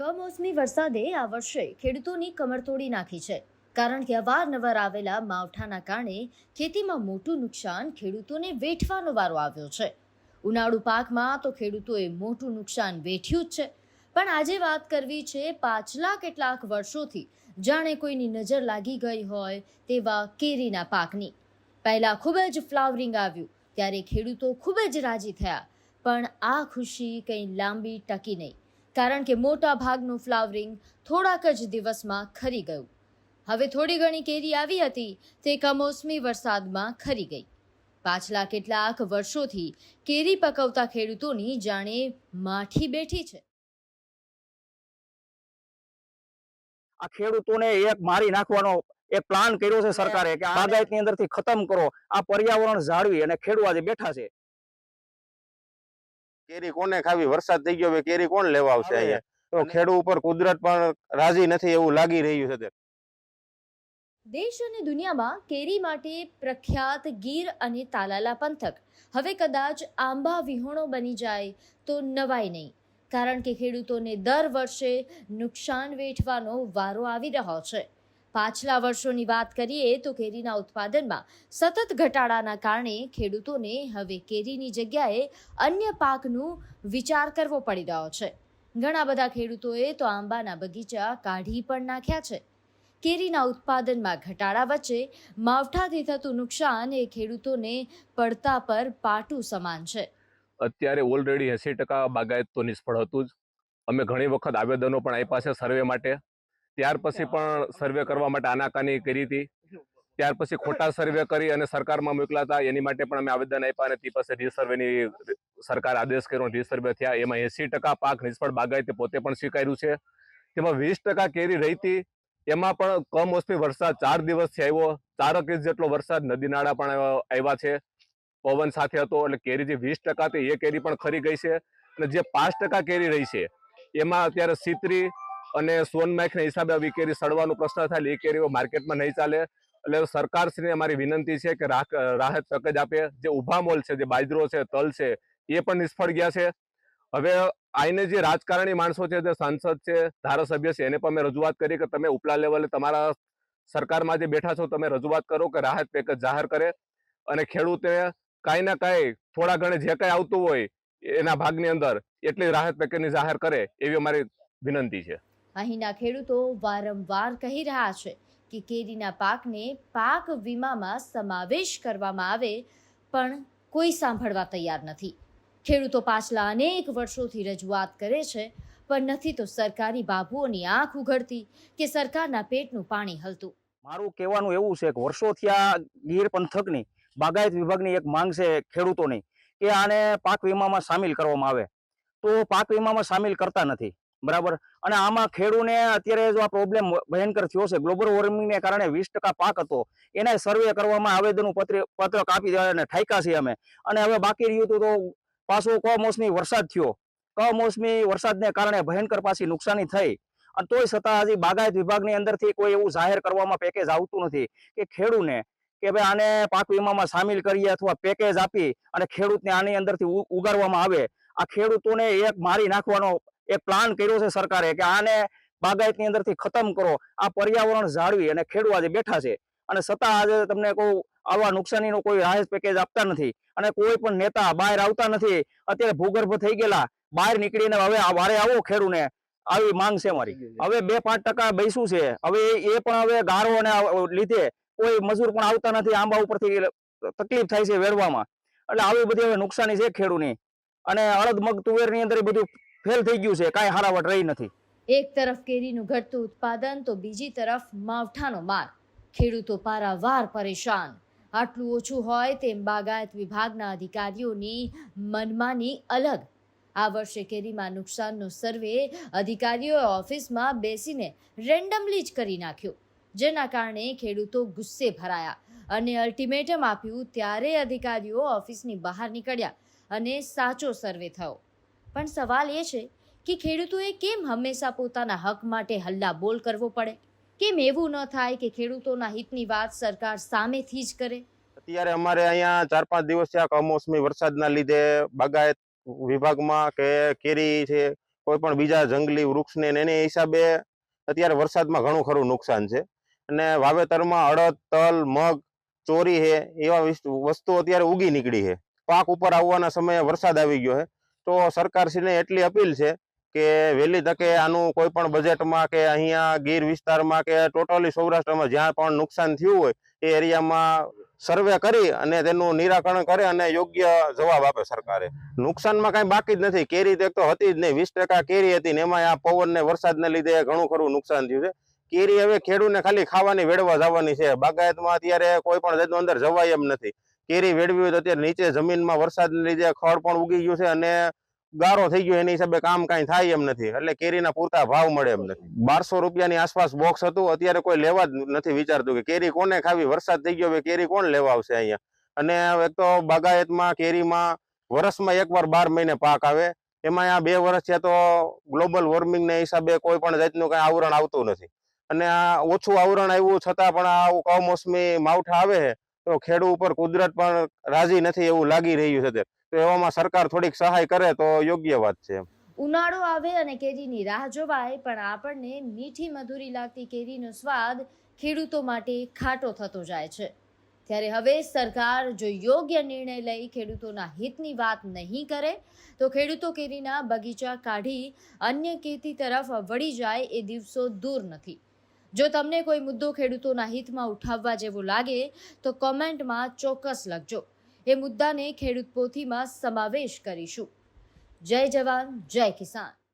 કમોસમી વરસાદે આ વર્ષે ખેડૂતોની કમર તોડી નાખી છે. કારણ કે અવારનવાર આવેલા માવઠાના કારણે ખેતીમાં મોટું નુકસાન ખેડૂતોને વેઠવાનો વારો આવ્યો છે. ઉનાળુ પાકમાં તો ખેડૂતોએ મોટું નુકસાન વેઠ્યું જ છે. પણ આજે વાત કરવી છે પાછલા કેટલાક વર્ષોથી. જાણે કોઈની નજર લાગી ગઈ હોય તેવા કેરીના પાકની. પહેલાં ખૂબ જ ફ્લાવરિંગ આવ્યું, ત્યારે ખેડૂતો ખૂબ જ રાજી થયા. પણ આ ખુશી કંઈ લાંબી ટકી નહીં. કારણ કે મોટા ભાગનું ફ્લાવરિંગ થોડાક જ દિવસમાં ખરી ગયું. હવે થોડી ઘણી કેરી આવી હતી તે કમોસમી વરસાદમાં ખરી ગઈ. પાછલા કેટલાક વર્ષોથી કેરી પકવતા ખેડૂતોની જાણે માઠી બેઠી છે. આ ખેડૂતોને એક મારી નાખવાનો એક પ્લાન કર્યો છે સરકારે કે બાગાયતની અંદરથી ખતમ કરો આ પર્યાવરણ જાળવી અને ખેડૂત આજે બેઠા છે. કેરી કોને ખાવી? વરસાદ થઈ ગયો હવે કેરી કોણ લેવા આવશે અહીંયા? તો ખેડૂત ઉપર કુદરત પણ રાજી નથી એવું લાગી રહ્યું છે દેશ અને દુનિયામાં કેરી માટે પ્રખ્યાત ગીર અને તાલાલા પંથક. હવે કદાચ આંબા વિહોણો બની જાય તો નવાય નહીં. કારણ કે ખેડૂતોને દર વર્ષે નુકસાન વેઠવાનો વારો આવી રહ્યો છે. પાછલા વર્ષોની વાત કરીએ તો કેરીના ઉત્પાદનમાં સતત ઘટાડાના કારણે ખેડૂતોને હવે કેરીની જગ્યાએ અન્ય પાકનું વિચાર કરવો પડી રહ્યો છે. ઘણા બધા ખેડૂતોએ તો આંબાના બગીચા કાઢી પણ નાખ્યા છે. કેરીના ઉત્પાદનમાં ઘટાડા વચ્ચે માવઠાથી થતું નુકસાન એ ખેડૂતોને પડતા પર પાટું સમાન છે. અત્યારે ઓલરેડી એસી ટકા બાગાયત તો નિષ્ફળ હતું જ. અમે ઘણી વખત આવેદનો પણ આપ્યા છે સર્વે માટે. ત્યાર પછી પણ સર્વે કરવા માટે આનાકાની કરી હતી. ત્યાર પછી ખોટા સર્વે કરી અને સરકારમાં મોકલા હતા એની માટે પણ અમે આવેદન આપ્યા અને તે પાસે રીસર્વેની સરકાર આદેશ કર્યો રીસર્વે થયા. એમાં એસી ટકા પાક નિષ્ફળ બાગાયતે પોતે પણ સ્વીકાર્યું છે. તેમાં વીસ ટકા કેરી રહી હતી. એમાં પણ કમોસમી વરસાદ ચાર દિવસથી આવ્યો. ચારક ઇંચ જેટલો વરસાદ નદી નાળા પણ આવ્યા છે. પવન સાથે હતો એટલે કેરી જે વીસ ટકા હતી એ કેરી પણ ખરી ગઈ છે. અને જે પાંચ ટકા કેરી રહી છે એમાં અત્યારે સીતરી અને સોનમાખના હિસાબે આવી કેરી સડવાનો પ્રશ્ન થાય, એટલે એ કેરીઓ માર્કેટમાં નહીં ચાલે. એટલે સરકારશ્રીને અમારી વિનંતી છે કે રાહ- રાહત જ આપે. જે ઊભા મોલ છે, જે બાજરો છે, તલ છે, એ પણ નિષ્ફળ ગયા છે. હવે આઈને જે રાજકારણી માણસો છે, જે સાંસદ છે, ધારાસભ્ય છે, એને પણ મેં રજૂઆત કરી કે તમે ઉપલા લેવલે તમારા સરકારમાં જે બેઠા છો, તમે રજૂઆત કરો કે રાહત પેકેજ જાહેર કરે. અને ખેડૂતે કાંઈ ના કાંઈ, થોડા ઘણે જે કાંઈ આવતું હોય, એના ભાગની અંદર એટલી રાહત પેકેજની જાહેર કરે, એવી અમારી વિનંતી છે. અહીંના ખેડૂતો વારંવાર કહી રહ્યા છે કે કેરીના પાકને પાક વીમામાં સમાવેશ કરવામાં આવે, પણ કોઈ સાંભળવા તૈયાર નથી. ખેડૂતો પાછલા અનેક વર્ષોથી રજૂઆત કરે છે, પણ નથી તો સરકારી બાબુઓની આંખ ઉઘડતી કે સરકારના પેટનું પાણી હલતું. મારું કહેવાનું એવું છે કે વર્ષોથી આ ગીર પંથકની, બાગાયત વિભાગની એક માંગ છે ખેડૂતોની, કે આને પાક વીમામાં સામેલ કરવામાં આવે. તો પાક વીમામાં સામેલ કરતા નથી. બરાબર? અને આમાં ખેડૂને અત્યારે જો આ પ્રોબ્લેમ ભયંકર થયો છે ગ્લોબલ વોર્મિંગને કારણે વીસ પાક હતો, એને સર્વે કરવામાં આવેદનું પત્ર પત્રક આપી અને ઠાયકા છીએ અમે. અને હવે બાકી રહ્યું હતું તો પાછો કમોસમી વરસાદ થયો. કમોસમી વરસાદને કારણે ભયંકર પાછી નુકસાની થઈ. અને તોય છતાં હજી બાગાયત વિભાગની અંદરથી કોઈ એવું જાહેર કરવામાં પેકેજ આવતું નથી કે ખેડૂને કે ભાઈ આને પાક વીમામાં સામેલ કરીએ અથવા પેકેજ આપી અને ખેડૂતને આની અંદરથી ઉગારવામાં આવે. આ ખેડૂતોને એક મારી નાખવાનો એક પ્લાન કર્યો છે સરકારે કે આને બાગાયતની અંદરથી ખતમ કરો આ પર્યાવરણ જાળવી અને ખેડૂત આજે બેઠા છે. અને છતાં આજે તમને કહું આવા નુકસાનીનો કોઈ રાહત પેકેજ આપતા નથી અને કોઈ પણ નેતા બહાર આવતા નથી. અત્યારે ભૂગર્ભ થઈ ગયેલા બહાર નીકળીને હવે વારે આવો ખેડૂને. આવી માંગ છે મારી. હવે બે પાંચ ટકા બેસું છે. હવે એ પણ હવે ગારો અને લીધે કોઈ મજૂર પણ આવતા નથી. આંબા ઉપરથી તકલીફ થાય છે વેરવામાં એટલે આવી બધી હવે નુકસાની છે ખેડૂની. અને અડદ મગ તુવેરની અંદર બધું ફેલ થઈ ગયું છે, કાંઈ હારાવટ રહી નથી. એક તરફ કેરીનું ઘટતું ઉત્પાદન, તો બીજી તરફ માવઠાનો માર. ખેડૂતો પારાવાર પરેશાન. આટલું ઓછું હોય તેમ બાગાયત વિભાગના અધિકારીઓની મનમાની અલગ. આ વર્ષે કેરીમાં નુકસાનનો સર્વે અધિકારીઓએ ઓફિસમાં બેસીને રેન્ડમલી જ કરી નાખ્યો, જેના કારણે ખેડૂતો ગુસ્સે ભરાયા અને અલ્ટિમેટમ આપ્યું ત્યારે અધિકારીઓ ઓફિસની બહાર નીકળ્યા અને સાચો સર્વે થયો. પણ સવાલ એ છે કે ખેડૂતોએ કેમ હંમેશા પોતાના હક માટે હલ્લા બોલ કરવો પડે? કેમ એવું ન થાય કે ખેડૂતોના હિતની વાત સરકાર સામેથી જ કરે? અત્યારે અમારે અહીંયા ચાર પાંચ દિવસ થયા કમોસમી વરસાદના લીધે બાગાયત વિભાગમાં કે કેરી છે, કોઈ પણ બીજા જંગલી વૃક્ષને એની હિસાબે અત્યારે વરસાદમાં ઘણું ખરું નુકસાન છે. અને વાવેતરમાં અડદ, તલ, મગ, ચોરી છે, એવા વસ્તુ અત્યારે ઉગી નીકળી છે. પાક ઉપર આવવાના સમયે વરસાદ આવી ગયો છે. તો સરકારશ્રીને એટલી અપીલ છે કે વહેલી તકે આનું કોઈ પણ બજેટમાં કે અહીંયા ગીર વિસ્તારમાં કે ટોટલી સૌરાષ્ટ્રમાં જ્યાં પણ નુકસાન થયું હોય, એ એરિયામાં સર્વે કરી અને તેનું નિરાકરણ કરે અને યોગ્ય જવાબ આપે સરકારે. નુકસાનમાં કાંઈ બાકી જ નથી. કેરી તો એક તો હતી જ નહીં. વીસ ટકા કેરી હતી ને એમાં આ પવન ને વરસાદને લીધે ઘણું ખરું નુકસાન થયું છે. કેરી હવે ખેડૂતને ખાલી ખાવાની વેડવા જવાની છે. બાગાયતમાં અત્યારે કોઈ પણ જાતનું અંદર જવાય એમ નથી. કેરી વેડવી હોય તો અત્યારે નીચે જમીનમાં વરસાદને લીધે ખડ પણ ઉગી ગયું છે અને ગારો થઈ ગયો એની હિસાબે કામ કાંઈ થાય એમ નથી. એટલે કેરીના પૂરતા ભાવ મળે એમ નથી. બારસો રૂપિયાની આસપાસ બોક્સ હતું, અત્યારે કોઈ લેવા જ નથી વિચારતું કે કેરી કોને ખાવી? વરસાદ થઈ ગયો, હવે કેરી કોણ લેવા આવશે અહીંયા? અને એક તો બાગાયતમાં, કેરીમાં વર્ષમાં એકવાર બાર મહિને પાક આવે. એમાં આ બે વર્ષ છે તો ગ્લોબલ વોર્મિંગના હિસાબે કોઈ પણ જાતનું કાંઈ આવરણ આવતું નથી. અને આ ઓછું આવરણ આવ્યું છતાં પણ આવું કમોસમી માવઠા આવે છે. તો ખેડૂત ઉપર કુદરત પણ રાજી નથી એવું લાગી રહ્યું છે તો. એવામાં સરકાર થોડીક સહાય કરે તો યોગ્ય વાત છે ઉનાળો આવે અને કેરીની રાહ જોવાય, પણ આપણને મીઠી મધુરી લાગતી કેરીનો સ્વાદ ખેડૂતો માટે ખાટો થતો જાય છે. ત્યારે હવે સરકાર જો યોગ્ય નિર્ણય લઈ ખેડૂતોના હિતની વાત નહીં કરે, તો ખેડૂતો કેરીના બગીચા કાઢી અન્ય ખેતી તરફ વળી જાય એ દિવસો દૂર નથી. જો તમને કોઈ મુદ્દો ખેડૂતોના હિતમાં ઉઠાવવા જેવો લાગે, તો કોમેન્ટમાં ચોક્કસ લખજો. એ મુદ્દાને ખેડૂત પોથીમાં સમાવેશ કરીશું. જય જવાન, જય કિસાન.